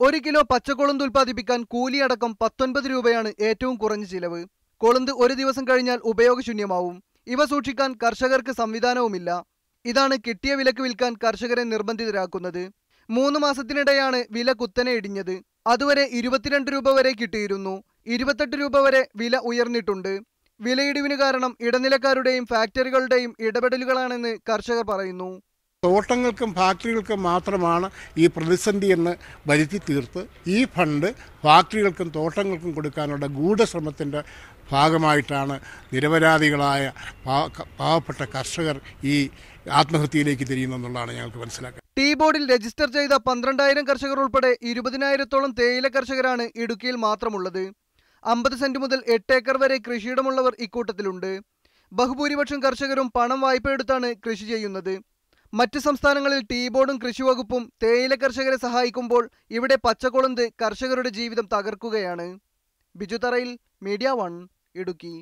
ഒരു കിലോ പച്ചക്കൊളുന്ത് ഉൽപ്പാദിപ്പിക്കാൻ കൂലിയടക്കം പത്തൊൻപത് രൂപയാണ് ഏറ്റവും കുറഞ്ഞ ചിലവ്. കൊളുന്ത് ഒരു ദിവസം കഴിഞ്ഞാൽ ഉപയോഗശൂന്യമാവും. ഇവ സൂക്ഷിക്കാൻ കർഷകർക്ക് സംവിധാനവുമില്ല. ഇതാണ് കിട്ടിയ വിലക്ക് വിൽക്കാൻ കർഷകരെ നിർബന്ധിതരാക്കുന്നത്. മൂന്ന് മാസത്തിനിടെയാണ് വില കുത്തനെ ഇടിഞ്ഞത്. അതുവരെ ഇരുപത്തിരണ്ട് രൂപ വരെ കിട്ടിയിരുന്നു. ഇരുപത്തെട്ട് രൂപ വരെ വില ഉയർന്നിട്ടുണ്ട്. വിലയിടിവിന് കാരണം ഇടനിലക്കാരുടെയും ഫാക്ടറികളുടെയും ഇടപെടലുകളാണെന്ന് കർഷകർ പറയുന്നു. തോട്ടങ്ങൾക്കും ഫാക്ടറികൾക്കും മാത്രമാണ് ഈ പ്രതിസന്ധി എന്ന് വരുത്തി തീർത്ത് ഈ ഫണ്ട് ഫാക്ടറികൾക്കും തോട്ടങ്ങൾക്കും കൊടുക്കാനുള്ള ഗൂഢശ്രമത്തിന്റെ ഭാഗമായിട്ടാണ് നിരപരാധികളായ പാവപ്പെട്ട കർഷകർ ഈ ആത്മഹത്യയിലേക്ക് തിരിയുന്നെന്നുള്ളതാണ് ഞങ്ങൾക്ക് മനസ്സിലാക്കുന്നത് ടീ ബോർഡിൽ രജിസ്റ്റർ ചെയ്ത പന്ത്രണ്ടായിരം കർഷകർ ഉൾപ്പെടെ ഇരുപതിനായിരത്തോളം തേയില കർഷകരാണ് ഇടുക്കിയിൽ മാത്രമുള്ളത്. അമ്പത് സെന്റ് മുതൽ എട്ട് ഏക്കർ വരെ കൃഷിയിടമുള്ളവർ ഇക്കൂട്ടത്തിലുണ്ട്. ബഹുഭൂരിപക്ഷം കർഷകരും പണം വായ്പയെടുത്താണ് കൃഷി ചെയ്യുന്നത്. മറ്റ് സംസ്ഥാനങ്ങളിൽ ടീ ബോർഡും കൃഷിവകുപ്പും തേയില കർഷകരെ സഹായിക്കുമ്പോൾ ഇവിടെ പച്ചക്കൊളുന്ത് കർഷകരുടെ ജീവിതം തകർക്കുകയാണ്. ബിജു തറയിൽ മീഡിയ വൺ ഇടുക്കി.